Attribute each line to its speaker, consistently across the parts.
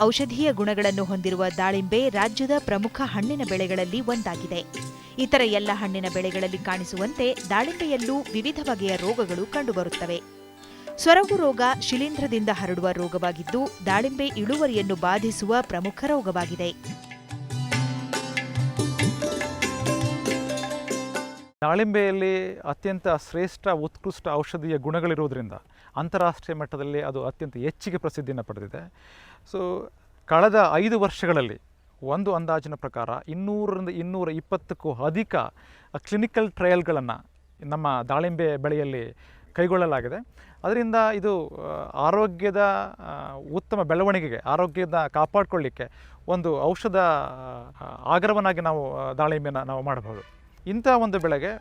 Speaker 1: ಔಷಧೀಯ ಗುಣಗಳನ್ನು ಹೊಂದಿರುವ ದಾಳಿಂಬೆ ರಾಜ್ಯದ ಪ್ರಮುಖ ಹಣ್ಣಿನ ಬೆಳೆಗಳಲ್ಲಿ ಒಂದಾಗಿದೆ. ಇತರ ಎಲ್ಲ ಹಣ್ಣಿನ ಬೆಳೆಗಳಲ್ಲಿ ಕಾಣಿಸುವಂತೆ ದಾಳಿಂಬೆಯಲ್ಲೂ ವಿವಿಧ ಬಗೆಯ ರೋಗಗಳು ಕಂಡುಬರುತ್ತವೆ. ಸೊರಗು ರೋಗ ಶಿಲೀಂಧ್ರದಿಂದ ಹರಡುವ ರೋಗವಾಗಿದ್ದು, ದಾಳಿಂಬೆ ಇಳುವರಿಯನ್ನು ಬಾಧಿಸುವ ಪ್ರಮುಖ ರೋಗವಾಗಿದೆ.
Speaker 2: ದಾಳಿಂಬೆಯಲ್ಲಿ ಅತ್ಯಂತ ಶ್ರೇಷ್ಠ, ಉತ್ಕೃಷ್ಟ ಔಷಧೀಯ ಗುಣಗಳಿರುವುದರಿಂದ ಅಂತಾರಾಷ್ಟ್ರೀಯ ಮಟ್ಟದಲ್ಲಿ ಅದು ಅತ್ಯಂತ ಹೆಚ್ಚಿಗೆ ಪ್ರಸಿದ್ಧಿಯನ್ನು ಪಡೆದಿದೆ. ಸೊ ಕಳೆದ ಐದು ವರ್ಷಗಳಲ್ಲಿ ಒಂದು ಅಂದಾಜಿನ ಪ್ರಕಾರ ಇನ್ನೂರರಿಂದ ಇನ್ನೂರ ಇಪ್ಪತ್ತಕ್ಕೂ ಅಧಿಕ ಕ್ಲಿನಿಕಲ್ ಟ್ರಯಲ್ಗಳನ್ನು ನಮ್ಮ ದಾಳಿಂಬೆ ಬೆಳೆಯಲ್ಲಿ ಕೈಗೊಳ್ಳಲಾಗಿದೆ. ಅದರಿಂದ ಇದು ಆರೋಗ್ಯದ ಉತ್ತಮ ಬೆಳವಣಿಗೆಗೆ, ಆರೋಗ್ಯದ ಕಾಪಾಡಿಕೊಳ್ಳಿಕ್ಕೆ ಒಂದು ಔಷಧ ಆಗ್ರವನಾಗಿ ನಾವು ದಾಳಿಂಬೆನ ನಾವು ಮಾಡಬಹುದು. ಇಂಥ ಒಂದು ಬೆಳೆಗೆ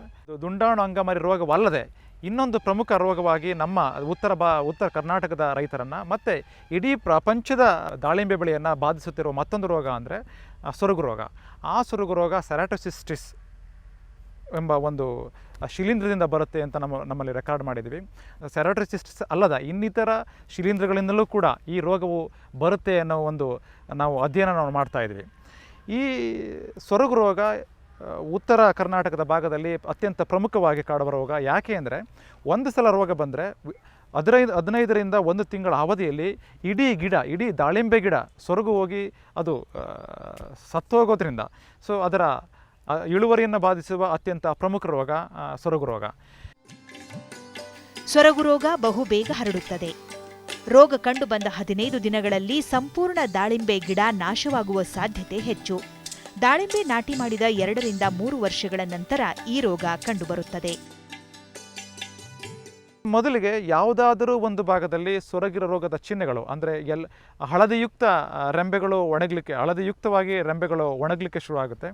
Speaker 2: ದುಂಡಾಣು ಅಂಗಮಾರಿ ರೋಗವಲ್ಲದೆ ಇನ್ನೊಂದು ಪ್ರಮುಖ ರೋಗವಾಗಿ ನಮ್ಮ ಉತ್ತರ ಬಾ, ಉತ್ತರ ಕರ್ನಾಟಕದ ರೈತರನ್ನು, ಮತ್ತು ಇಡೀ ಪ್ರಪಂಚದ ದಾಳಿಂಬೆ ಬೆಳೆಯನ್ನು ಬಾಧಿಸುತ್ತಿರುವ ಮತ್ತೊಂದು ರೋಗ ಅಂದರೆ ಸೊರಗು ರೋಗ. ಆ ಸೊರಗು ರೋಗ ಸೆರಾಟೋಸಿಸ್ಟಿಸ್ ಎಂಬ ಒಂದು ಶಿಲೀಂಧ್ರದಿಂದ ಬರುತ್ತೆ ಅಂತ ನಮ್ಮ, ನಮ್ಮಲ್ಲಿ ರೆಕಾರ್ಡ್ ಮಾಡಿದ್ವಿ ಸೆರಾಟ್ರಿಸಿಸ್ಟಿಸ್ ಅಲ್ಲದ ಇನ್ನಿತರ ಶಿಲೀಂಧ್ರಗಳಿಂದಲೂ ಕೂಡ ಈ ರೋಗವು ಬರುತ್ತೆ ಅನ್ನೋ ಒಂದು ನಾವು ಅಧ್ಯಯನ ನಾವು ಮಾಡ್ತಾ ಇದ್ವಿ ಈ ಸೊರಗು ರೋಗ ಉತ್ತರ ಕರ್ನಾಟಕದ ಭಾಗದಲ್ಲಿ ಅತ್ಯಂತ ಪ್ರಮುಖವಾಗಿ ಕಾಡುವ ರೋಗ ಯಾಕೆ ಅಂದರೆ ಒಂದು ಸಲ ರೋಗ ಬಂದರೆ ಹದಿನೈದು ಹದಿನೈದರಿಂದ ಒಂದು ತಿಂಗಳ ಅವಧಿಯಲ್ಲಿ ಇಡೀ ಗಿಡ, ಇಡೀ ದಾಳಿಂಬೆ ಗಿಡ ಸೊರಗು ಹೋಗಿ ಅದು ಸತ್ತೋಗೋದ್ರಿಂದ. ಸೊ ಅದರ ಇಳುವರಿಯನ್ನು ಬಾಧಿಸುವ ಅತ್ಯಂತ ಪ್ರಮುಖ ರೋಗ ಸೊರಗು ರೋಗ.
Speaker 1: ಸೊರಗು ರೋಗ ಬಹು ಬೇಗ ಹರಡುತ್ತದೆ. ರೋಗ ಕಂಡುಬಂದ ಹದಿನೈದು ದಿನಗಳಲ್ಲಿ ಸಂಪೂರ್ಣ ದಾಳಿಂಬೆ ಗಿಡ ನಾಶವಾಗುವ ಸಾಧ್ಯತೆ ಹೆಚ್ಚು. ದಾಳಿಂಬೆ ನಾಟಿ ಮಾಡಿದ ಎರಡರಿಂದ ಮೂರು ವರ್ಷಗಳ ನಂತರ ಈ ರೋಗ ಕಂಡುಬರುತ್ತದೆ.
Speaker 2: ಮೊದಲಿಗೆ ಯಾವುದಾದರೂ ಒಂದು ಭಾಗದಲ್ಲಿ ಸೊರಗಿರೋ ರೋಗದ ಚಿಹ್ನೆಗಳು, ಅಂದರೆ ಎಲ್, ಹಳದಿಯುಕ್ತ ರೆಂಬೆಗಳು ಒಣಗಲಿಕ್ಕೆ, ಹಳದಿಯುಕ್ತವಾಗಿ ರೆಂಬೆಗಳು ಒಣಗಲಿಕ್ಕೆ ಶುರುವಾಗುತ್ತೆ.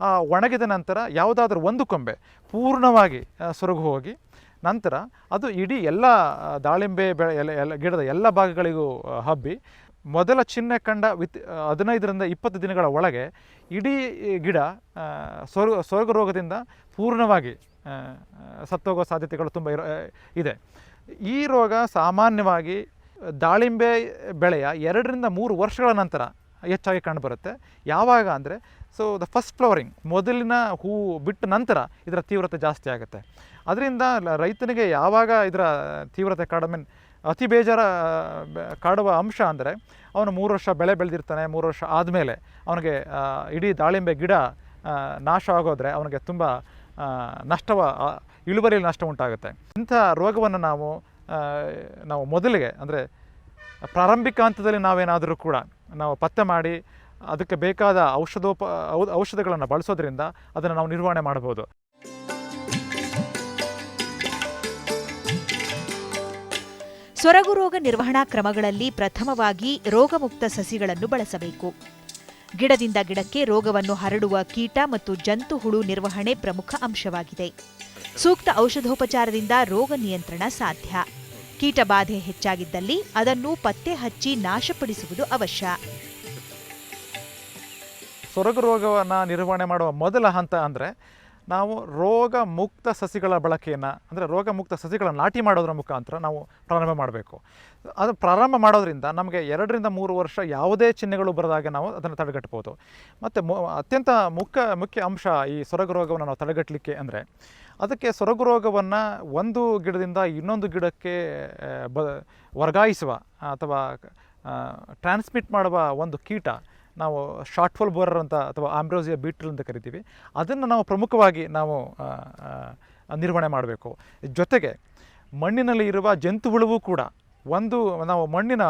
Speaker 2: ಆ, ಒಣಗಿದ ನಂತರ ಯಾವುದಾದ್ರೂ ಒಂದು ಕೊಂಬೆ ಪೂರ್ಣವಾಗಿ ಸೊರಗು ಹೋಗಿ, ನಂತರ ಅದು ಇಡೀ ಎಲ್ಲ ದಾಳಿಂಬೆ ಬೆಳೆ ಎಲ್ಲ ಗಿಡದ ಎಲ್ಲ ಭಾಗಗಳಿಗೂ ಹಬ್ಬಿ ಮೊದಲ ಚಿಹ್ನೆ ಕಂಡ ವಿತ್ ಹದಿನೈದರಿಂದ ಇಪ್ಪತ್ತು ದಿನಗಳ ಒಳಗೆ ಇಡೀ ಗಿಡ ಸ್ವರ್ಗ ಸೊರಗು ರೋಗದಿಂದ ಪೂರ್ಣವಾಗಿ ಸತ್ತೋಗೋ ಸಾಧ್ಯತೆಗಳು ತುಂಬ ಇರೋ ಇದೆ. ಈ ರೋಗ ಸಾಮಾನ್ಯವಾಗಿ ದಾಳಿಂಬೆ ಬೆಳೆಯ ಎರಡರಿಂದ ಮೂರು ವರ್ಷಗಳ ನಂತರ ಹೆಚ್ಚಾಗಿ ಕಂಡುಬರುತ್ತೆ ಯಾವಾಗ ಅಂದರೆ ಸೊ ದ ಫಸ್ಟ್ ಫ್ಲವರಿಂಗ್ ಮೊದಲಿನ ಹೂ ಬಿಟ್ಟ ನಂತರ ಇದರ ತೀವ್ರತೆ ಜಾಸ್ತಿ ಆಗುತ್ತೆ. ಅದರಿಂದ ರೈತನಿಗೆ ಯಾವಾಗ ಇದರ ತೀವ್ರತೆ ಕಡಿಮೆ ಅತಿ ಬೇಜಾರ ಕಾಡುವ ಅಂಶ ಅಂದರೆ ಅವನು ಮೂರು ವರ್ಷ ಬೆಳೆ ಬೆಳೆದಿರ್ತಾನೆ, ಮೂರು ವರ್ಷ ಆದಮೇಲೆ ಅವನಿಗೆ ಇಡೀ ದಾಳಿಂಬೆ ಗಿಡ ನಾಶ ಆಗೋದ್ರೆ ಅವನಿಗೆ ತುಂಬ ನಷ್ಟವ ಇಳುವರಿಯಲ್ಲಿ ನಷ್ಟ ಉಂಟಾಗುತ್ತೆ. ಇಂಥ ರೋಗವನ್ನು ನಾವು ನಾವು ಮೊದಲಿಗೆ ಅಂದರೆ ಪ್ರಾರಂಭಿಕ ಹಂತದಲ್ಲಿ ನಾವೇನಾದರೂ ಕೂಡ ನಾವು ಪತ್ತೆ ಮಾಡಿ ಅದಕ್ಕೆ ಬೇಕಾದ ಔಷಧೋಪ ಔಷಧಗಳನ್ನು ಬಳಸೋದ್ರಿಂದ ಅದನ್ನು ನಾವು ನಿರ್ವಹಣೆ ಮಾಡಬಹುದು
Speaker 1: ಸೊರಗು ರೋಗ ನಿರ್ವಹಣಾ ಕ್ರಮಗಳಲ್ಲಿ ಪ್ರಥಮವಾಗಿ ರೋಗಮುಕ್ತ ಸಸಿಗಳನ್ನು ಬಳಸಬೇಕು. ಗಿಡದಿಂದ ಗಿಡಕ್ಕೆ ರೋಗವನ್ನು ಹರಡುವ ಕೀಟ ಮತ್ತು ಜಂತು ಹುಳು ನಿರ್ವಹಣೆ ಪ್ರಮುಖ ಅಂಶವಾಗಿದೆ. ಸೂಕ್ತ ಔಷಧೋಪಚಾರದಿಂದ ರೋಗ ನಿಯಂತ್ರಣ ಸಾಧ್ಯ. ಕೀಟಬಾಧೆ ಹೆಚ್ಚಾಗಿದ್ದಲ್ಲಿ ಅದನ್ನು ಪತ್ತೆ ಹಚ್ಚಿ ನಾಶಪಡಿಸುವುದು ಅವಶ್ಯ.
Speaker 2: ಸೊರಗು ರೋಗವನ್ನು ನಿರ್ವಹಣೆ ಮಾಡುವ ಮೊದಲ ಹಂತ ಅಂದರೆ ನಾವು ರೋಗ ಮುಕ್ತ ಸಸಿಗಳ ಬಳಕೆಯನ್ನು, ಅಂದರೆ ರೋಗ ಮುಕ್ತ ಸಸಿಗಳನ್ನು ನಾಟಿ ಮಾಡೋದ್ರ ಮುಖಾಂತರ ನಾವು ಪ್ರಾರಂಭ ಮಾಡಬೇಕು. ಅದು ಪ್ರಾರಂಭ ಮಾಡೋದ್ರಿಂದ ನಮಗೆ ಎರಡರಿಂದ ಮೂರು ವರ್ಷ ಯಾವುದೇ ಚಿಹ್ನೆಗಳು ಬರದಾಗೆ ನಾವು ಅದನ್ನು ತಡೆಗಟ್ಬೋದು. ಮತ್ತು ಮು, ಅತ್ಯಂತ ಮುಖ್ಯ ಮುಖ್ಯ ಅಂಶ ಈ ಸೊರಗು ರೋಗವನ್ನು ನಾವು ತಡೆಗಟ್ಟಲಿಕ್ಕೆ ಅಂದರೆ ಅದಕ್ಕೆ ಸೊರಗು ರೋಗವನ್ನು ಒಂದು ಗಿಡದಿಂದ ಇನ್ನೊಂದು ಗಿಡಕ್ಕೆ ಬ, ವರ್ಗಾಯಿಸುವ ಅಥವಾ ಟ್ರಾನ್ಸ್ಮಿಟ್ ಮಾಡುವ ಒಂದು ಕೀಟ ನಾವು ಶಾರ್ಟ್ ಫೋಲ್ ಬೋರರ್ ಅಂತ ಅಥವಾ ಆಂಬ್ರೋಸಿಯಾ ಬೀಟ್ಲ್ ಅಂತ ಕರಿತೀವಿ. ಅದನ್ನು ನಾವು ಪ್ರಮುಖವಾಗಿ ನಾವು ನಿರ್ವಹಣೆ ಮಾಡಬೇಕು. ಜೊತೆಗೆ ಮಣ್ಣಿನಲ್ಲಿ ಇರುವ ಜಂತುಹುಳುವು ಕೂಡ ಒಂದು ನಾವು ಮಣ್ಣಿನ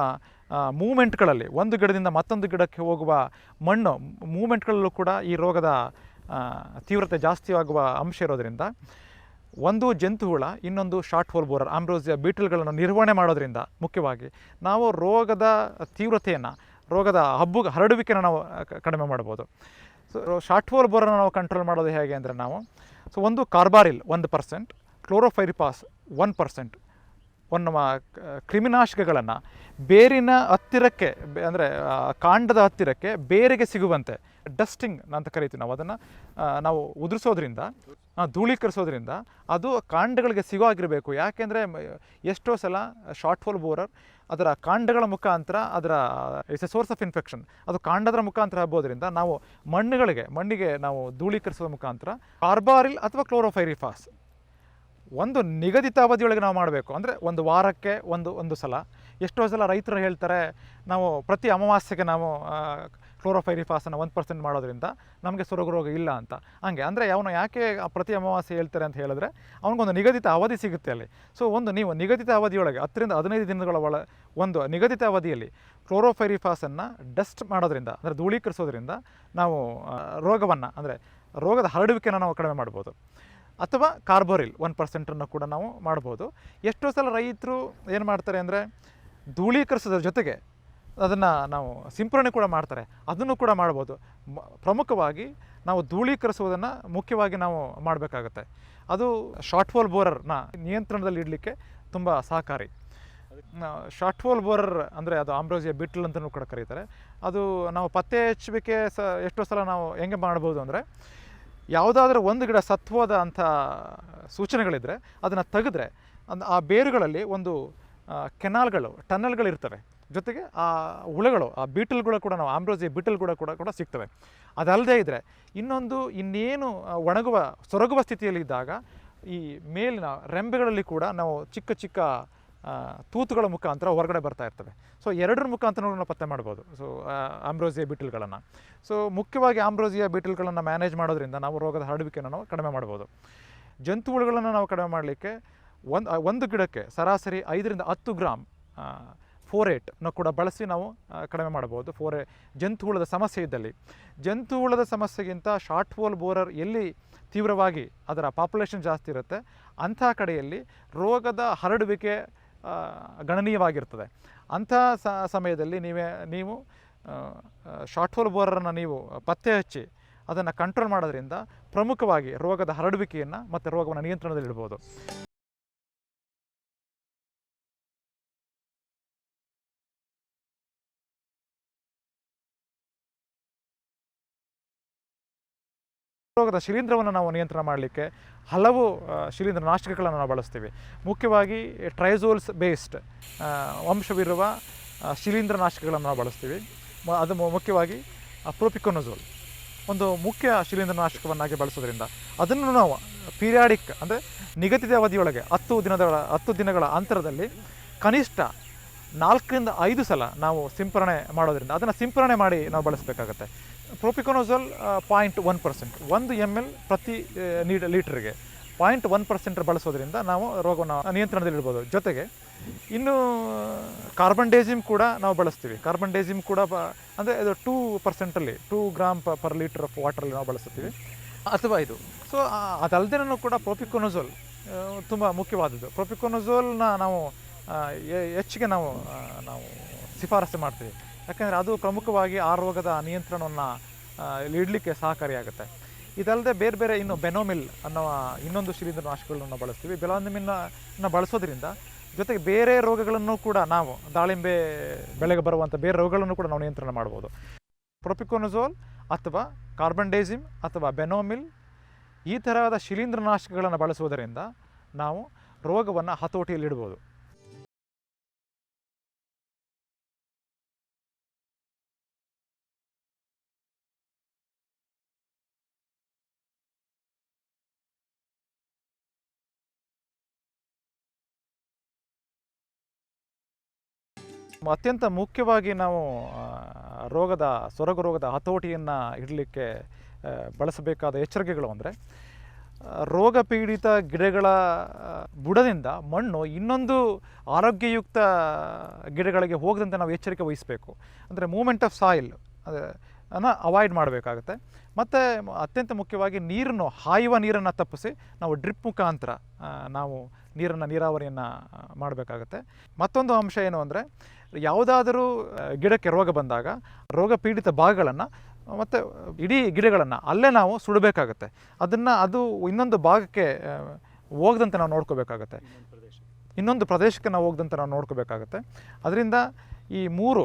Speaker 2: ಮೂಮೆಂಟ್ಗಳಲ್ಲಿ ಒಂದು ಗಿಡದಿಂದ ಮತ್ತೊಂದು ಗಿಡಕ್ಕೆ ಹೋಗುವ ಮಣ್ಣು ಮೂಮೆಂಟ್ಗಳಲ್ಲೂ ಕೂಡ ಈ ರೋಗದ ತೀವ್ರತೆ ಜಾಸ್ತಿ ಆಗುವ ಅಂಶ ಇರೋದರಿಂದ ಒಂದು ಜಂತುಹುಳ, ಇನ್ನೊಂದು ಶಾರ್ಟ್ ಹೋಲ್ ಬೋರರ್ ಆಂಬ್ರೋಸಿಯಾ ಬೀಟಲ್ಗಳನ್ನು ನಿರ್ವಹಣೆ ಮಾಡೋದ್ರಿಂದ ಮುಖ್ಯವಾಗಿ ನಾವು ರೋಗದ ತೀವ್ರತೆಯನ್ನು ರೋಗದ ಹಬ್ಬು ಹರಡುವಿಕೆನ ನಾವು ಕಡಿಮೆ ಮಾಡ್ಬೋದು. ಸೊ ಶಾರ್ಟ್ ಫೋಲ್ ಬೋರನ್ನು ನಾವು ಕಂಟ್ರೋಲ್ ಮಾಡೋದು ಹೇಗೆ ಅಂದರೆ ನಾವು ಸೊ ಒಂದು ಕಾರ್ಬಾರಿಲ್ ಒಂದು ಪರ್ಸೆಂಟ್ ಕ್ಲೋರೋಫೈರಿಪಾಸ್ ಒನ್ ಪರ್ಸೆಂಟ್ ಒಂದು ಕ್ರಿಮಿನಾಶಕಗಳನ್ನು ಬೇರಿನ ಹತ್ತಿರಕ್ಕೆ ಅಂದರೆ ಕಾಂಡದ ಹತ್ತಿರಕ್ಕೆ ಬೇರಿಗೆ ಸಿಗುವಂತೆ, ಡಸ್ಟಿಂಗ್ ಅಂತ ಕರಿತೀವಿ ನಾವು. ಅದನ್ನು ನಾವು ಉದುರಿಸೋದ್ರಿಂದ ಧೂಳೀಕರಿಸೋದ್ರಿಂದ ಅದು ಕಾಂಡಗಳಿಗೆ ಸಿಗೋ ಆಗಿರಬೇಕು ಯಾಕೆಂದರೆ ಎಷ್ಟೋ ಸಲ ಶಾರ್ಟ್ ಫಾಲ್ ಬೋರರ್ ಅದರ ಕಾಂಡಗಳ ಮುಖಾಂತರ ಅದರ it's a source of infection ಅದು ಕಾಂಡದ ಮುಖಾಂತರ ಹಬ್ಬೋದ್ರಿಂದ ನಾವು ಮಣ್ಣುಗಳಿಗೆ, ಮಣ್ಣಿಗೆ ನಾವು ಧೂಳೀಕರಿಸೋದ್ರ ಮುಖಾಂತರ ಕಾರ್ಬಾರಿಲ್ ಅಥವಾ ಕ್ಲೋರೋಫೈರಿಫಾಸ್ ಒಂದು ನಿಗದಿತ ಅವಧಿಯೊಳಗೆ ನಾವು ಮಾಡಬೇಕು. ಅಂದರೆ ಒಂದು ವಾರಕ್ಕೆ ಒಂದು ಒಂದು ಸಲ. ಎಷ್ಟೋ ಸಲ ರೈತರು ಹೇಳ್ತಾರೆ, ನಾವು ಪ್ರತಿ ಅಮಾವಾಸ್ಯೆಗೆ ನಾವು ಕ್ಲೋರೋಫೈರಿಫಾಸನ್ನು ಒಂದು ಪರ್ಸೆಂಟ್ ಮಾಡೋದ್ರಿಂದ ನಮಗೆ ಸೊರಗು ರೋಗ ಇಲ್ಲ ಅಂತ. ಹಂಗೆ, ಅಂದರೆ ಅವನು ಯಾಕೆ ಪ್ರತಿ ಅಮಾವಾಸ್ಯೆ ಹೇಳ್ತಾರೆ ಅಂತ ಹೇಳಿದ್ರೆ ಅವನಿಗೊಂದು ನಿಗದಿತ ಅವಧಿ ಸಿಗುತ್ತೆ ಅಲ್ಲಿ. ಸೊ ಒಂದು ನೀವು ನಿಗದಿತ ಅವಧಿಯೊಳಗೆ, ಹತ್ತರಿಂದ ಹದಿನೈದು ದಿನಗಳ ಒಳ, ಒಂದು ನಿಗದಿತ ಅವಧಿಯಲ್ಲಿ ಕ್ಲೋರೋಫೈರಿಫಾಸನ್ನು ಡಸ್ಟ್ ಮಾಡೋದ್ರಿಂದ, ಅಂದರೆ ಧೂಳೀಕರಿಸೋದ್ರಿಂದ ನಾವು ರೋಗವನ್ನು, ಅಂದರೆ ರೋಗದ ಹರಡುವಿಕೆಯನ್ನು ನಾವು ಕಡಿಮೆ ಮಾಡ್ಬೋದು. ಅಥವಾ ಕಾರ್ಬೋರಿಲ್ ಒನ್ ಪರ್ಸೆಂಟನ್ನು ಕೂಡ ನಾವು ಮಾಡ್ಬೋದು. ಎಷ್ಟೋ ಸಲ ರೈತರು ಏನು ಮಾಡ್ತಾರೆ ಅಂದರೆ ಧೂಳೀಕರಿಸೋದ್ರ ಜೊತೆಗೆ ಅದನ್ನು ನಾವು ಸಿಂಪರಣೆ ಕೂಡ ಮಾಡ್ತಾರೆ. ಅದನ್ನು ಕೂಡ ಮಾಡ್ಬೋದು. ಪ್ರಮುಖವಾಗಿ ನಾವು ಧೂಳೀಕರಿಸುವುದನ್ನು ಮುಖ್ಯವಾಗಿ ನಾವು ಮಾಡಬೇಕಾಗತ್ತೆ. ಅದು ಶಾರ್ಟ್ ಹೋಲ್ ಬೋರರ್ನ ನಿಯಂತ್ರಣದಲ್ಲಿ ಇಡಲಿಕ್ಕೆ ತುಂಬ ಸಹಕಾರಿ. ಶಾರ್ಟ್ ಹೋಲ್ ಬೋರರ್ ಅಂದರೆ ಅದು ಆಂಬ್ರೋಸಿಯ ಬಿಟ್ಲ್ ಅಂತಲೂ ಕೂಡ ಕರೀತಾರೆ. ಅದು ನಾವು ಪತ್ತೆ ಹಚ್ಚಬೇಕೆ ಸ, ಎಷ್ಟೋ ಸಲ ನಾವು ಹೆಂಗೆ ಮಾಡ್ಬೋದು ಅಂದರೆ ಯಾವುದಾದ್ರೂ ಒಂದು ಗಿಡ ಸತ್ವದ ಅಂಥ ಸೂಚನೆಗಳಿದ್ದರೆ ಅದನ್ನು ತೆಗೆದ್ರೆ ಆ ಬೇರುಗಳಲ್ಲಿ ಒಂದು ಕೆನಾಲ್ಗಳು, ಟನಲ್ಗಳಿರ್ತವೆ. ಜೊತೆಗೆ ಆ ಹುಳುಗಳು, ಆ ಬೀಟಲ್ಗಳು ಕೂಡ ನಾವು ಆಂಬ್ರೋಸಿಯ ಬೀಟಲ್ಗಳು ಕೂಡ ಕೂಡ ಸಿಗ್ತವೆ. ಅದಲ್ಲದೆ ಇದ್ದರೆ ಇನ್ನೊಂದು ಇನ್ನೇನು ಒಣಗುವ, ಸೊರಗುವ ಸ್ಥಿತಿಯಲ್ಲಿದ್ದಾಗ ಈ ಮೇಲಿನ ರೆಂಬೆಗಳಲ್ಲಿ ಕೂಡ ನಾವು ಚಿಕ್ಕ ಚಿಕ್ಕ ತೂತುಗಳ ಮುಖಾಂತರ ಹೊರಗಡೆ ಬರ್ತಾ ಇರ್ತವೆ. ಸೊ, ಎರಡರ ಮುಖಾಂತರ ನಾವು ಪತ್ತೆ ಮಾಡ್ಬೋದು. ಸೊ ಆಂಬ್ರೋಸಿಯಾ ಬೀಟಲ್ಗಳನ್ನು. ಸೊ, ಮುಖ್ಯವಾಗಿ ಆಂಬ್ರೋಸಿಯಾ ಬೀಟಲ್ಗಳನ್ನು ಮ್ಯಾನೇಜ್ ಮಾಡೋದ್ರಿಂದ ನಾವು ರೋಗದ ಹರಡುವಿಕೆಯನ್ನು ನಾವು ಕಡಿಮೆ ಮಾಡ್ಬೋದು. ಜಂತುಹುಳುಗಳನ್ನು ನಾವು ಕಡಿಮೆ ಮಾಡಲಿಕ್ಕೆ ಒಂದು ಒಂದು ಗಿಡಕ್ಕೆ ಸರಾಸರಿ ಐದರಿಂದ ಹತ್ತು ಗ್ರಾಮ್ ಫೋರೇಟ್ನ ಕೂಡ ಬಳಸಿ ನಾವು ಕಡಿಮೆ ಮಾಡ್ಬೋದು ಫೋರೆ, ಜಂತುಹುಳದ ಸಮಸ್ಯೆ ಇದ್ದಲ್ಲಿ. ಜಂತುಹುಳದ ಸಮಸ್ಯೆಗಿಂತ ಶಾರ್ಟ್ ಹೋಲ್ ಬೋರರ್ ಎಲ್ಲಿ ತೀವ್ರವಾಗಿ ಅದರ ಪಾಪ್ಯುಲೇಷನ್ ಜಾಸ್ತಿ ಇರುತ್ತೆ, ಅಂಥ ಕಡೆಯಲ್ಲಿ ರೋಗದ ಹರಡುವಿಕೆ ಗಣನೀಯವಾಗಿರ್ತದೆ. ಅಂಥ ಸಮಯದಲ್ಲಿ ನೀವೇ, ನೀವು ಶಾರ್ಟ್ ಹೋಲ್ ಬೋರರನ್ನು ನೀವು ಪತ್ತೆ ಹಚ್ಚಿ ಅದನ್ನು ಕಂಟ್ರೋಲ್ ಮಾಡೋದ್ರಿಂದ ಪ್ರಮುಖವಾಗಿ ರೋಗದ ಹರಡುವಿಕೆಯನ್ನು ಮತ್ತು ರೋಗವನ್ನು ನಿಯಂತ್ರಣದಲ್ಲಿಡ್ಬೋದು. ರೋಗದ ಶಿಲೀಂಧ್ರವನ್ನು ನಾವು ನಿಯಂತ್ರಣ ಮಾಡಲಿಕ್ಕೆ ಹಲವು ಶಿಲೀಂಧ್ರ ನಾಶಕಗಳನ್ನು ನಾವು ಬಳಸ್ತೀವಿ. ಮುಖ್ಯವಾಗಿ ಟ್ರೈಸೋಲ್ಸ್ ಬೇಸ್ಡ್ ವಂಶವಿರುವ ಶಿಲೀಂಧ್ರ ನಾಶಕಗಳನ್ನು ನಾವು ಬಳಸ್ತೀವಿ. ಅದು ಮುಖ್ಯವಾಗಿ ಪ್ರೋಪಿಕೊನೊಝೋಲ್ ಒಂದು ಮುಖ್ಯ ಶಿಲೀಂಧ್ರ ನಾಶಕವನ್ನಾಗಿ ಬಳಸೋದ್ರಿಂದ. ಅದನ್ನು ನಾವು ಪೀರಿಯಾಡಿಕ್, ಅಂದರೆ ನಿಗದಿತ ಅವಧಿಯೊಳಗೆ ಹತ್ತು ದಿನದ ಹತ್ತು ದಿನಗಳ ಅಂತರದಲ್ಲಿ ಕನಿಷ್ಠ ನಾಲ್ಕರಿಂದ ಐದು ಸಲ ನಾವು ಸಿಂಪರಣೆ ಮಾಡೋದರಿಂದ, ಅದನ್ನು ಸಿಂಪರಣೆ ಮಾಡಿ ನಾವು ಬಳಸಬೇಕಾಗತ್ತೆ. ಪ್ರೋಪಿಕೊನೋಸೋಲ್ ಪಾಯಿಂಟ್ ಒನ್ ಪರ್ಸೆಂಟ್ ಒಂದು ಎಂ ಎಲ್ ಪ್ರತಿ ನೀಡ, ಲೀಟ್ರಿಗೆ. ಪಾಯಿಂಟ್ ಒನ್ ಪರ್ಸೆಂಟ್ ಬಳಸೋದ್ರಿಂದ ನಾವು ರೋಗವನ್ನು ನಿಯಂತ್ರಣದಲ್ಲಿಡ್ಬೋದು ಜೊತೆಗೆ, ಇನ್ನು ಕಾರ್ಬನ್ ಡೇಸಿಮ್ ಕೂಡ ನಾವು ಬಳಸ್ತೀವಿ. ಕಾರ್ಬನ್ ಡೇಸಿಮ್ ಕೂಡ ಬ, ಅಂದರೆ ಇದು two ಪರ್ಸೆಂಟಲ್ಲಿ two gram per litre of ವಾಟರಲ್ಲಿ ನಾವು ಬಳಸ್ತೀವಿ. ಅಥವಾ ಇದು. ಸೊ ಅದಲ್ಲದೆ ಕೂಡ ಪ್ರೋಪಿಕೊನೋಸೋಲ್ ತುಂಬ ಮುಖ್ಯವಾದದ್ದು. ಪ್ರೋಪಿಕೊನೋಸೋಲ್ನ ನಾವು ಹೆಚ್ಚಿಗೆ ನಾವು ನಾವು ಶಿಫಾರಸು ಮಾಡ್ತೀವಿ. ಯಾಕೆಂದರೆ ಅದು ಪ್ರಮುಖವಾಗಿ ಆ ರೋಗದ ನಿಯಂತ್ರಣವನ್ನು ಇಡಲಿಕ್ಕೆ ಸಹಕಾರಿಯಾಗುತ್ತೆ. ಇದಲ್ಲದೆ ಬೇರೆ ಬೇರೆ ಇನ್ನು ಬೆನೋಮಿಲ್ ಅನ್ನೋ ಇನ್ನೊಂದು ಶಿಲೀಂಧ್ರ ನಾಶಕಗಳನ್ನು ಬಳಸ್ತೀವಿ. ಬೆಲಾಂದಮಿನ್ನ ಬಳಸೋದ್ರಿಂದ ಜೊತೆಗೆ ಬೇರೆ ರೋಗಗಳನ್ನು ಕೂಡ ನಾವು ದಾಳಿಂಬೆ ಬೆಳೆಗೆ ಬರುವಂಥ ಬೇರೆ ರೋಗಗಳನ್ನು ಕೂಡ ನಾವು ನಿಯಂತ್ರಣ ಮಾಡ್ಬೋದು. ಪ್ರೊಪಿಕೋನಜೋಲ್ ಅಥವಾ ಕಾರ್ಬನ್ ಡೈಸಿಮ್ ಅಥವಾ ಬೆನೋಮಿಲ್ ಈ ತರಹದ ಶಿಲೀಂಧ್ರನಾಶಕಗಳನ್ನು ಬಳಸುವುದರಿಂದ ನಾವು ರೋಗವನ್ನು ಹತೋಟಿಯಲ್ಲಿಡ್ಬೋದು. ಅತ್ಯಂತ ಮುಖ್ಯವಾಗಿ ನಾವು ರೋಗದ, ಸೊರಗು ರೋಗದ ಹತೋಟಿಯನ್ನು ಇಡಲಿಕ್ಕೆ ಬಳಸಬೇಕಾದ ಎಚ್ಚರಿಕೆಗಳು ಅಂದರೆ ರೋಗ ಪೀಡಿತ ಗಿಡಗಳ ಬುಡದಿಂದ ಮಣ್ಣು ಇನ್ನೊಂದು ಆರೋಗ್ಯಯುಕ್ತ ಗಿಡಗಳಿಗೆ ಹೋಗದಂತೆ ನಾವು ಎಚ್ಚರಿಕೆ ವಹಿಸಬೇಕು. ಅಂದರೆ ಮೂಮೆಂಟ್ ಆಫ್ ಸಾಯಿಲ್ ಅನ್ನು ಅವಾಯ್ಡ್ ಮಾಡಬೇಕಾಗುತ್ತೆ. ಮತ್ತು ಅತ್ಯಂತ ಮುಖ್ಯವಾಗಿ ನೀರನ್ನು ಹಾಯುವ ನೀರನ್ನು ತಪ್ಪಿಸಿ ನಾವು ಡ್ರಿಪ್ ಮುಖಾಂತರ ನಾವು ನೀರನ್ನು ನೀರಾವರಿಯನ್ನು ಮಾಡಬೇಕಾಗತ್ತೆ. ಮತ್ತೊಂದು ಅಂಶ ಏನು ಅಂದರೆ ಯಾವುದಾದರೂ ಗಿಡಕ್ಕೆ ರೋಗ ಬಂದಾಗ ರೋಗ ಪೀಡಿತ ಭಾಗಗಳನ್ನು ಮತ್ತು ಇಡೀ ಗಿಡಗಳನ್ನು ಅಲ್ಲೇ ನಾವು ಸುಡಬೇಕಾಗತ್ತೆ. ಅದನ್ನು ಅದು ಇನ್ನೊಂದು ಭಾಗಕ್ಕೆ ಹೋಗದಂತೆ ನಾವು ನೋಡ್ಕೋಬೇಕಾಗತ್ತೆ. ಇನ್ನೊಂದು ಪ್ರದೇಶಕ್ಕೆ ನಾವು ಹೋಗದಂತೆ ನಾವು ನೋಡ್ಕೋಬೇಕಾಗತ್ತೆ. ಅದರಿಂದ ಈ ಮೂರು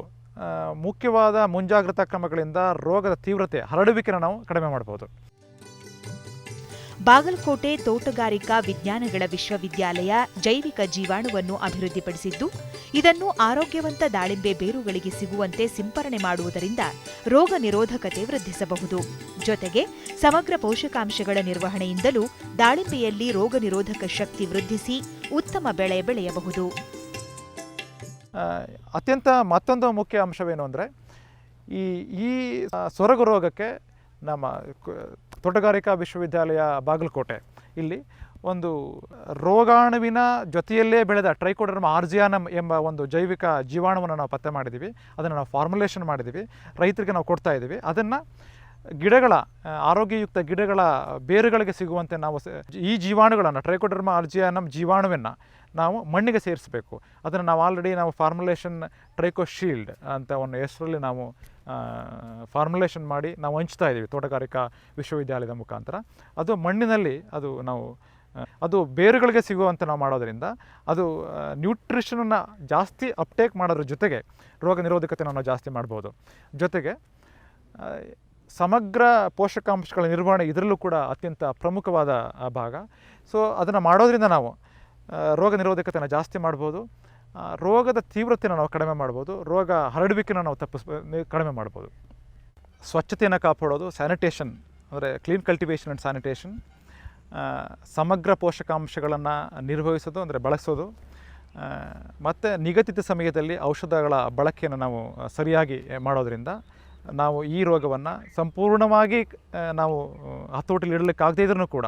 Speaker 2: ಮುಖ್ಯವಾದ ಮುಂಜಾಗ್ರತಾ ಕ್ರಮಗಳಿಂದ ರೋಗದ ತೀವ್ರತೆ ಹರಡುವಿಕೆನ ನಾವು ಕಡಿಮೆ ಮಾಡಬಹುದು
Speaker 1: ಬಾಗಲಕೋಟೆ ತೋಟಗಾರಿಕಾ ವಿಜ್ಞಾನಗಳ ವಿಶ್ವವಿದ್ಯಾಲಯ ಜೈವಿಕ ಜೀವಾಣುವನ್ನು ಅಭಿವೃದ್ಧಿಪಡಿಸಿದ್ದು, ಇದನ್ನು ಆರೋಗ್ಯವಂತ ದಾಳಿಂಬೆ ಬೇರುಗಳಿಗೆ ಸಿಗುವಂತೆ ಸಿಂಪರಣೆ ಮಾಡುವುದರಿಂದ ರೋಗ ನಿರೋಧಕತೆ ವೃದ್ಧಿಸಬಹುದು. ಜೊತೆಗೆ ಸಮಗ್ರ ಪೋಷಕಾಂಶಗಳ ನಿರ್ವಹಣೆಯಿಂದಲೂ ದಾಳಿಂಬೆಯಲ್ಲಿ ರೋಗ ನಿರೋಧಕ ಶಕ್ತಿ ವೃದ್ಧಿಸಿ ಉತ್ತಮ ಬೆಳೆ ಬೆಳೆಯಬಹುದು.
Speaker 2: ಅತ್ಯಂತ ಮತ್ತೊಂದು ಮುಖ್ಯ ಅಂಶವೇನು ಅಂದರೆ ಈ ಈ ಸೊರಗು ರೋಗಕ್ಕೆ ನಮ್ಮ ತೋಟಗಾರಿಕಾ ವಿಶ್ವವಿದ್ಯಾಲಯ ಬಾಗಲಕೋಟೆ ಇಲ್ಲಿ ಒಂದು ರೋಗಾಣುವಿನ ಜೊತೆಯಲ್ಲೇ ಬೆಳೆದ ಟ್ರೈಕೋಡರ್ಮ ಆರ್ಜಿಯಾನಮ್ ಎಂಬ ಒಂದು ಜೈವಿಕ ಜೀವಾಣುವನ್ನು ನಾವು ಪತ್ತೆ ಮಾಡಿದ್ದೀವಿ. ಅದನ್ನು ನಾವು ಫಾರ್ಮುಲೇಷನ್ ಮಾಡಿದ್ದೀವಿ. ರೈತರಿಗೆ ನಾವು ಕೊಡ್ತಾ ಇದ್ದೀವಿ. ಅದನ್ನು ಗಿಡಗಳ ಆರೋಗ್ಯಯುಕ್ತ ಗಿಡಗಳ ಬೇರುಗಳಿಗೆ ಸಿಗುವಂತೆ ನಾವು ಈ ಜೀವಾಣುಗಳನ್ನು, ಟ್ರೈಕೋಡರ್ಮ ಆರ್ಜಿಯಾನಮ್ ಜೀವಾಣುವನ್ನು ನಾವು ಮಣ್ಣಿಗೆ ಸೇರಿಸಬೇಕು. ಅದನ್ನು ನಾವು ಆಲ್ರೆಡಿ ನಾವು ಫಾರ್ಮುಲೇಷನ್ ಟ್ರೈಕೋ ಶೀಲ್ಡ್ ಅಂತ ಒಂದು ಹೆಸರಲ್ಲಿ ನಾವು ಫಾರ್ಮುಲೇಷನ್ ಮಾಡಿ ನಾವು ಹಂಚ್ತಾ ಇದ್ದೀವಿ ತೋಟಗಾರಿಕಾ ವಿಶ್ವವಿದ್ಯಾಲಯದ ಮುಖಾಂತರ. ಅದು ಮಣ್ಣಿನಲ್ಲಿ ಅದು ನಾವು ಅದು ಬೇರುಗಳಿಗೆ ಸಿಗುವಂತ ನಾವು ಮಾಡೋದರಿಂದ ಅದು ನ್ಯೂಟ್ರಿಷನನ್ನು ಜಾಸ್ತಿ ಅಪ್ಟೇಕ್ ಮಾಡೋದ್ರ ಜೊತೆಗೆ ರೋಗ ನಿರೋಧಕತೆಯನ್ನು ನಾವು ಜಾಸ್ತಿ ಮಾಡ್ಬೋದು. ಜೊತೆಗೆ ಸಮಗ್ರ ಪೋಷಕಾಂಶಗಳ ನಿರ್ವಹಣೆ ಇದರಲ್ಲೂ ಕೂಡ ಅತ್ಯಂತ ಪ್ರಮುಖವಾದ ಭಾಗ. ಸೊ ಅದನ್ನು ಮಾಡೋದರಿಂದ ನಾವು ರೋಗ ನಿರೋಧಕತೆಯನ್ನು ಜಾಸ್ತಿ ಮಾಡ್ಬೋದು. ರೋಗದ ತೀವ್ರತೆಯನ್ನು ನಾವು ಕಡಿಮೆ ಮಾಡ್ಬೋದು. ರೋಗ ಹರಡುವಿಕೆನ ನಾವು ತಪ್ಪಿಸ್ ಕಡಿಮೆ ಮಾಡ್ಬೋದು. ಸ್ವಚ್ಛತೆಯನ್ನು ಕಾಪಾಡೋದು ಸ್ಯಾನಿಟೇಷನ್, ಅಂದರೆ ಕ್ಲೀನ್ ಕಲ್ಟಿವೇಷನ್ ಆ್ಯಂಡ್ ಸ್ಯಾನಿಟೇಷನ್. ಸಮಗ್ರ ಪೋಷಕಾಂಶಗಳನ್ನು ನಿರ್ವಹಿಸೋದು, ಅಂದರೆ ಬಳಸೋದು. ಮತ್ತು ನಿಗದಿತ ಸಮಯದಲ್ಲಿ ಔಷಧಗಳ ಬಳಕೆಯನ್ನು ನಾವು ಸರಿಯಾಗಿ ಮಾಡೋದರಿಂದ ನಾವು ಈ ರೋಗವನ್ನು ಸಂಪೂರ್ಣವಾಗಿ ನಾವು ಹತೋಟಿಲಿ ಇಡಲಿಕ್ಕಾಗದೇ ಇದ್ರೂ ಕೂಡ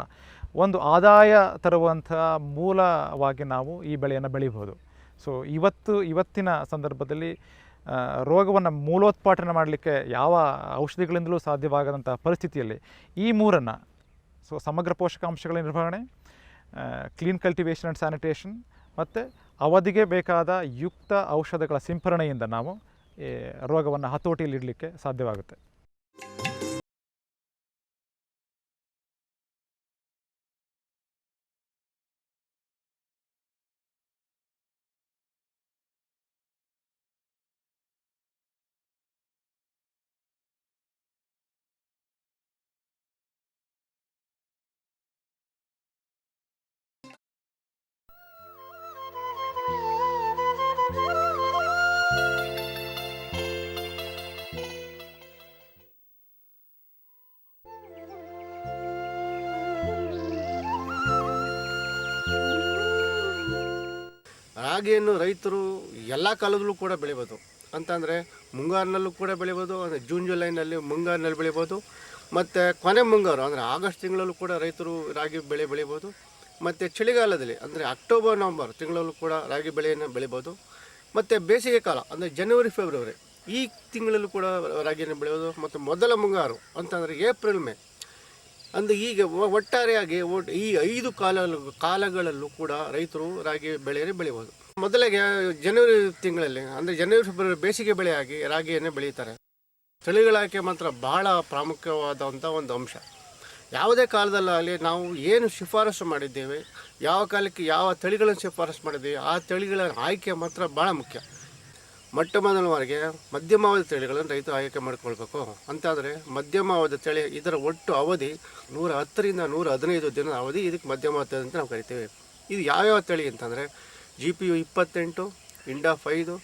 Speaker 2: ಒಂದು ಆದಾಯ ತರುವಂಥ ಮೂಲವಾಗಿ ನಾವು ಈ ಬೆಳೆಯನ್ನು ಬೆಳಿಬೋದು ಸೊ ಇವತ್ತು, ಇವತ್ತಿನ ಸಂದರ್ಭದಲ್ಲಿ ರೋಗವನ್ನು ಮೂಲೋತ್ಪಾಟನೆ ಮಾಡಲಿಕ್ಕೆ ಯಾವ ಔಷಧಿಗಳಿಂದಲೂ ಸಾಧ್ಯವಾಗದಂಥ ಪರಿಸ್ಥಿತಿಯಲ್ಲಿ ಈ ಮೂರನ್ನು, ಸೊ, ಸಮಗ್ರ ಪೋಷಕಾಂಶಗಳ ನಿರ್ವಹಣೆ ಕ್ಲೀನ್ ಕಲ್ಟಿವೇಷನ್ ಆ್ಯಂಡ್ ಸ್ಯಾನಿಟೇಷನ್ ಮತ್ತು ಅವಧಿಗೆ ಬೇಕಾದ ಯುಕ್ತ ಔಷಧಗಳ ಸಿಂಪರಣೆಯಿಂದ ನಾವು ರೋಗವನ್ನು ಹತೋಟಿಯಲ್ಲಿಡಲಿಕ್ಕೆ ಸಾಧ್ಯವಾಗುತ್ತೆ.
Speaker 3: ರಾಗಿಯನ್ನು ರೈತರು ಎಲ್ಲ ಕಾಲದಲ್ಲೂ ಕೂಡ ಬೆಳಿಬೋದು. ಅಂತಂದರೆ ಮುಂಗಾರಿನಲ್ಲೂ ಕೂಡ ಬೆಳಿಬೋದು, ಅಂದರೆ ಜೂನ್, ಜುಲೈನಲ್ಲಿ ಮುಂಗಾರಿನಲ್ಲಿ ಬೆಳಿಬೋದು, ಮತ್ತು ಕೊನೆ ಮುಂಗಾರು, ಅಂದರೆ ಆಗಸ್ಟ್ ತಿಂಗಳಲ್ಲೂ ಕೂಡ ರೈತರು ರಾಗಿ ಬೆಳೆ ಬೆಳಿಬೋದು, ಮತ್ತು ಚಳಿಗಾಲದಲ್ಲಿ, ಅಂದರೆ ಅಕ್ಟೋಬರ್, ನವಂಬರ್ ತಿಂಗಳಲ್ಲೂ ಕೂಡ ರಾಗಿ ಬೆಳೆಯನ್ನು ಬೆಳಿಬೋದು, ಮತ್ತು ಬೇಸಿಗೆ ಕಾಲ, ಅಂದರೆ ಜನವರಿ, ಫೆಬ್ರವರಿ ಈ ತಿಂಗಳಲ್ಲೂ ಕೂಡ ರಾಗಿಯನ್ನು ಬೆಳೆಯೋದು, ಮತ್ತು ಮೊದಲ ಮುಂಗಾರು ಅಂತಂದರೆ ಏಪ್ರಿಲ್, ಮೇ. ಅಂದರೆ ಈಗ ಒಟ್ಟಾರೆಯಾಗಿ ಒಟ್- ಈ ಐದು ಕಾಲ ಕಾಲಗಳಲ್ಲೂ ಕೂಡ ರೈತರು ರಾಗಿ ಬೆಳೆಯನ್ನು ಬೆಳಿಬೋದು. ಮೊದಲಿಗೆ ಜನವರಿ ತಿಂಗಳಲ್ಲಿ, ಅಂದರೆ ಜನವರಿ, ಫೆಬ್ರವರಿ ಬೇಸಿಗೆ ಬೆಳೆಯಾಗಿ ರಾಗಿಯನ್ನು ಬೆಳೀತಾರೆ ಆಯ್ಕೆ ಮಾತ್ರ ಬಹಳ ಪ್ರಾಮುಖ್ಯವಾದಂಥ ಒಂದು ಅಂಶ. ಯಾವುದೇ ಕಾಲದಲ್ಲಾಗಲಿ ನಾವು ಏನು ಶಿಫಾರಸು ಮಾಡಿದ್ದೇವೆ, ಯಾವ ಕಾಲಕ್ಕೆ ಯಾವ ತಳಿಗಳನ್ನು ಶಿಫಾರಸು ಮಾಡಿದ್ದೀವಿ, ಆ ತಳಿಗಳ ಆಯ್ಕೆ ಮಾತ್ರ ಭಾಳ ಮುಖ್ಯ. ಮೊಟ್ಟ ಮೊದಲವರೆಗೆ ಮಧ್ಯಮಾವಧಿ ತಳಿಗಳನ್ನು ರೈತರು ಆಯ್ಕೆ ಮಾಡಿಕೊಳ್ಬೇಕು. ಅಂತಾದರೆ ಮಧ್ಯಮಾವಧಿ ತಳಿ, ಇದರ ಒಟ್ಟು ಅವಧಿ ನೂರ ಹತ್ತರಿಂದ ನೂರ ಹದಿನೈದು ದಿನದ ಅವಧಿ, ಇದಕ್ಕೆ ಮಧ್ಯಮಾವಧಿ ಅಂತ ನಾವು ಕರಿತೀವಿ. ಇದು ಯಾವ್ಯಾವ ತಳಿ ಅಂತಂದರೆ ಜಿ ಪಿ ಯು ಇಪ್ಪತ್ತೆಂಟು ಇಂಡಾ ಫೈದು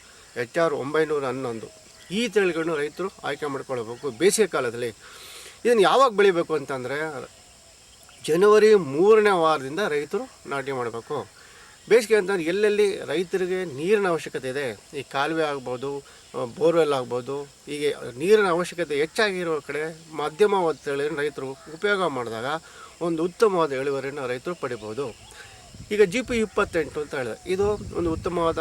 Speaker 3: ಎಚ್ ಆರ್ ಒಂಬೈನೂರ ಹನ್ನೊಂದು. ಈ ತಳಿಗಳನ್ನು ರೈತರು ಆಯ್ಕೆ ಮಾಡ್ಕೊಳ್ಬೇಕು. ಬೇಸಿಗೆ ಕಾಲದಲ್ಲಿ ಇದನ್ನು ಯಾವಾಗ ಬೆಳಿಬೇಕು ಅಂತಂದರೆ ಜನವರಿ ಮೂರನೇ ವಾರದಿಂದ ರೈತರು ನಾಟಿ ಮಾಡಬೇಕು. ಬೇಸಿಗೆ ಅಂತಂದ್ರೆ ಎಲ್ಲೆಲ್ಲಿ ರೈತರಿಗೆ ನೀರಿನ ಅವಶ್ಯಕತೆ ಇದೆ, ಈ ಕಾಲುವೆ ಆಗ್ಬೋದು, ಬೋರ್ವೆಲ್ ಆಗ್ಬೋದು, ಹೀಗೆ ನೀರಿನ ಅವಶ್ಯಕತೆ ಹೆಚ್ಚಾಗಿರೋ ಕಡೆ ಮಧ್ಯಮವಾದ ತಳಿಯನ್ನು ರೈತರು ಉಪಯೋಗ ಮಾಡಿದಾಗ ಒಂದು ಉತ್ತಮವಾದ ಇಳುವರಿಯನ್ನು ರೈತರು ಪಡಿಬೋದು. ಈಗ ಜಿ ಪಿ ಇಪ್ಪತ್ತೆಂಟು ಅಂತ ಹೇಳಿದೆ. ಇದು ಒಂದು ಉತ್ತಮವಾದ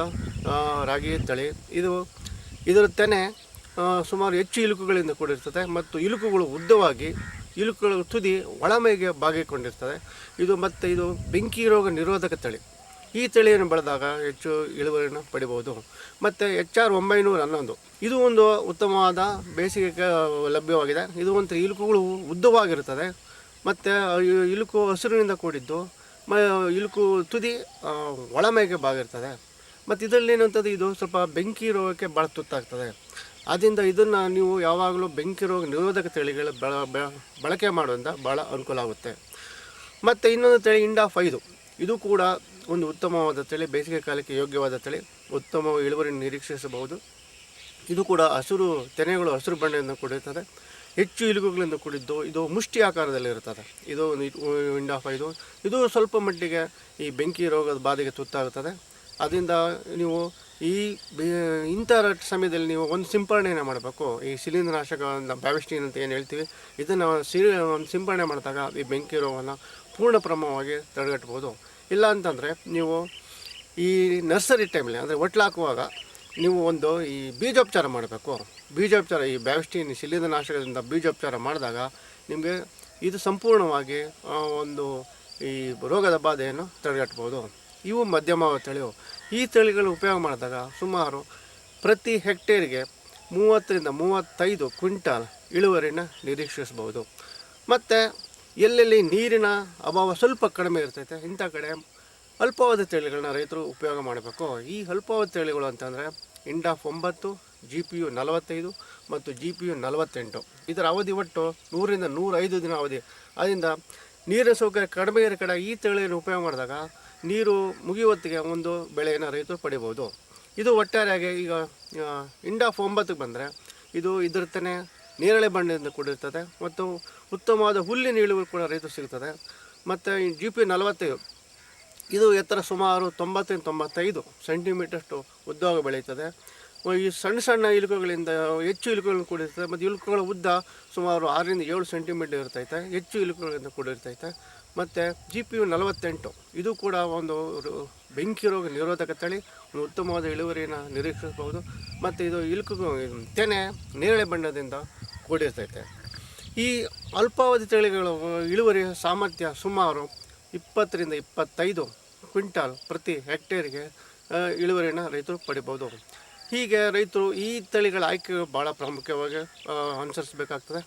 Speaker 3: ರಾಗಿ ತಳಿ. ಇದು ಇದರ ತೆನೆ ಸುಮಾರು ಹೆಚ್ಚು ಇಲುಕುಗಳಿಂದ ಕೂಡಿರ್ತದೆ ಮತ್ತು ಇಲುಕುಗಳು ಉದ್ದವಾಗಿ, ಇಲುಕುಗಳ ತುದಿ ಒಳಮೆಗೆ ಬಾಗಿಕೊಂಡಿರ್ತದೆ. ಇದು ಮತ್ತು ಇದು ಬೆಂಕಿ ರೋಗ ನಿರೋಧಕ ತಳಿ. ಈ ತಳಿಯನ್ನು ಬೆಳೆದಾಗ ಹೆಚ್ಚು ಇಳುವರಿಯನ್ನು ಪಡಿಬೋದು. ಮತ್ತು ಎಚ್ ಆರ್ ಒಂಬೈನೂರ ಹನ್ನೊಂದು. ಇದು ಒಂದು ಉತ್ತಮವಾದ ಬೇಸಿಗೆ ಲಭ್ಯವಾಗಿದೆ. ಇದು ಒಂದು ಇಲುಕುಗಳು ಉದ್ದವಾಗಿರುತ್ತದೆ ಮತ್ತು ಇಲುಕು ಹಸಿರಿನಿಂದ ಕೂಡಿದ್ದು ಮ ಇಲುಕು ತುದಿ ಒಳಮೈಗೆ ಬಾಗಿರ್ತದೆ ಮತ್ತು ಇದರಲ್ಲಿ ಏನಂತದ್ದು ಇದು ಸ್ವಲ್ಪ ಬೆಂಕಿ ರೋಗಕ್ಕೆ ಭಾಳ ತುತ್ತಾಗ್ತದೆ. ಆದ್ದರಿಂದ ಇದನ್ನು ನೀವು ಯಾವಾಗಲೂ ಬೆಂಕಿ ರೋಗ ನಿರೋಧಕ ತಳಿಗಳ ಬಳ ಬಳಕೆ ಮಾಡೋದ್ರಿಂದ ಭಾಳ ಅನುಕೂಲ ಆಗುತ್ತೆ. ಮತ್ತು ಇನ್ನೊಂದು ತಳಿ ಇಂಡಾಫ್ ಐದು ಇದು ಕೂಡ ಒಂದು ಉತ್ತಮವಾದ ತಳಿ, ಬೇಸಿಗೆ ಕಾಲಕ್ಕೆ ಯೋಗ್ಯವಾದ ತಳಿ ಉತ್ತಮ ಇಳುವರಿ ನಿರೀಕ್ಷಿಸಬಹುದು. ಇದು ಕೂಡ ಹಸಿರು ತೆನೆಗಳು, ಹಸಿರು ಬಣ್ಣದಿಂದ ಕೂಡಿರ್ತದೆ. ಹೆಚ್ಚು ಇಲುಗುಗಳಿಂದ ಕೂಡಿದ್ದು ಇದು ಮುಷ್ಟಿ ಆಕಾರದಲ್ಲಿ ಇರ್ತದೆ. ಇದು ವಿಂಡ್ ಆಫ್ ಇದು. ಇದು ಸ್ವಲ್ಪ ಮಟ್ಟಿಗೆ ಈ ಬೆಂಕಿ ರೋಗದ ಬಾಧೆಗೆ ತುತ್ತಾಗುತ್ತದೆ. ಅದರಿಂದ ನೀವು ಈ ಇಂಥ ಸಮಯದಲ್ಲಿ ನೀವು ಒಂದು ಸಿಂಪರಣೆಯನ್ನು ಮಾಡಬೇಕು. ಈ ಶಿಲೀಂಧ್ರನಾಶಕ ಬ್ಯಾವಿಸ್ಟಿನ್ ಅಂತ ಏನು ಹೇಳ್ತೀವಿ, ಇದನ್ನು ಸಿರಿ, ಒಂದು ಸಿಂಪರಣೆ ಮಾಡಿದಾಗ ಈ ಬೆಂಕಿ ರೋಗವನ್ನು ಪೂರ್ಣ ಪ್ರಮಾಣವಾಗಿ ತಡೆಗಟ್ಬೋದು ಇಲ್ಲ ಅಂತಂದರೆ ನೀವು ಈ ನರ್ಸರಿ ಟೈಮಲ್ಲಿ, ಅಂದರೆ ಒಟ್ಲಾಕುವಾಗ ನೀವು ಒಂದು ಈ ಬೀಜೋಪಚಾರ ಮಾಡಬೇಕು. ಬೀಜೋಪಚಾರ ಈ ಬ್ಯಾವಿಸ್ಟಿನ್ ಶಿಲೀಂಧ್ರನಾಶಕದಿಂದ ಬೀಜೋಪಚಾರ ಮಾಡಿದಾಗ ನಿಮಗೆ ಇದು ಸಂಪೂರ್ಣವಾಗಿ ಒಂದು ಈ ರೋಗದ ಬಾಧೆಯನ್ನು ತಡೆಗಟ್ಬೋದು ಇವು ಮಧ್ಯಮ ತಳಿವು ಈ ತಳಿಗಳು ಉಪಯೋಗ ಮಾಡಿದಾಗ ಸುಮಾರು ಪ್ರತಿ ಹೆಕ್ಟೇರಿಗೆ ಮೂವತ್ತರಿಂದ ಮೂವತ್ತೈದು ಕ್ವಿಂಟಲ್ ಇಳುವರಿನ ನಿರೀಕ್ಷಿಸ್ಬೋದು ಮತ್ತು ಎಲ್ಲೆಲ್ಲಿ ನೀರಿನ ಅಭಾವ ಸ್ವಲ್ಪ ಕಡಿಮೆ ಇರ್ತೈತೆ, ಇಂಥ ಕಡೆ ಅಲ್ಪಾವಧಿ ತಳಿಗಳನ್ನ ರೈತರು ಉಪಯೋಗ ಮಾಡಬೇಕು. ಈ ಅಲ್ಪಾವಧಿ ತಳಿಗಳು ಅಂತಂದರೆ ಇಂಡಾಫ್ ಒಂಬತ್ತು ಜಿ ಪಿ ಯು ನಲವತ್ತೈದು ಮತ್ತು ಜಿ ಪಿ ಯು ನಲವತ್ತೆಂಟು. ಇದರ ಅವಧಿ ಒಟ್ಟು ನೂರಿಂದ ನೂರೈದು ದಿನ ಅವಧಿ. ಅದರಿಂದ ನೀರಿನ ಸೌಕರ್ಯ ಕಡಿಮೆ ಇರೋ ಕಡೆ ಈ ತಳಿಯನ್ನು ಉಪಯೋಗ ಮಾಡಿದಾಗ ನೀರು ಮುಗಿಯುವತ್ತಿಗೆ ಒಂದು ಬೆಳೆಯನ್ನು ರೈತರು ಪಡಿಬೋದು ಇದು ಒಟ್ಟಾರೆಯಾಗಿ ಈಗ ಇಂಡಾಫ್ ಒಂಬತ್ತಕ್ಕೆ ಬಂದರೆ ಇದು ಇದರ ತಾನೇ ನೇರಳೆ ಬಣ್ಣದಿಂದ ಕೂಡಿರ್ತದೆ ಮತ್ತು ಉತ್ತಮವಾದ ಹುಲ್ಲಿನ ಇಳುವರಿ ಕೂಡ ರೈತರು ಸಿಗ್ತದೆ. ಮತ್ತು ಜಿ ಪಿ ನಲವತ್ತೈದು ಇದು ಎತ್ತರ ಸುಮಾರು ತೊಂಬತ್ತರಿಂದ ತೊಂಬತ್ತೈದು ಸೆಂಟಿಮೀಟರ್ಷ್ಟು ಉದ್ದವಾಗಿ ಬೆಳೆಯುತ್ತದೆ. ಈ ಸಣ್ಣ ಸಣ್ಣ ಇಲುಕುಗಳಿಂದ, ಹೆಚ್ಚು ಇಲುಕಗಳನ್ನು ಕೂಡಿರ್ತದೆ. ಮತ್ತು ಇಲುಕುಗಳ ಉದ್ದ ಸುಮಾರು ಆರರಿಂದ ಏಳು ಸೆಂಟಿಮೀಟರ್ ಇರ್ತೈತೆ. ಹೆಚ್ಚು ಇಲುಕುಗಳಿಂದ ಕೂಡಿರ್ತೈತೆ. ಮತ್ತು ಜಿ ಪಿ ಯು ನಲವತ್ತೆಂಟು, ಇದು ಕೂಡ ಒಂದು ಬೆಂಕಿ ರೋಗ ನಿರೋಧಕ ತಳಿ, ಒಂದು ಉತ್ತಮವಾದ ಇಳುವರಿಯನ್ನು ನಿರೀಕ್ಷಿಸಬಹುದು. ಮತ್ತು ಇದು ಇಲುಕು ತೆನೆ, ನೇರಳೆ ಬಣ್ಣದಿಂದ ಕೂಡಿರ್ತೈತೆ. ಈ ಅಲ್ಪಾವಧಿ ತಳಿಗಳು ಇಳುವರಿ ಸಾಮರ್ಥ್ಯ ಸುಮಾರು ಇಪ್ಪತ್ತರಿಂದ ಇಪ್ಪತ್ತೈದು ಕ್ವಿಂಟಾಲ್ ಪ್ರತಿ ಹೆಕ್ಟೇರಿಗೆ ಇಳುವರಿಯನ್ನು ರೈತರು ಪಡಿಬೋದು. ಹೀಗೆ ರೈತರು ಈ ತಳಿಗಳ ಆಯ್ಕೆ ಭಾಳ ಪ್ರಾಮುಖ್ಯವಾಗಿ ಅನುಸರಿಸಬೇಕಾಗ್ತದೆ.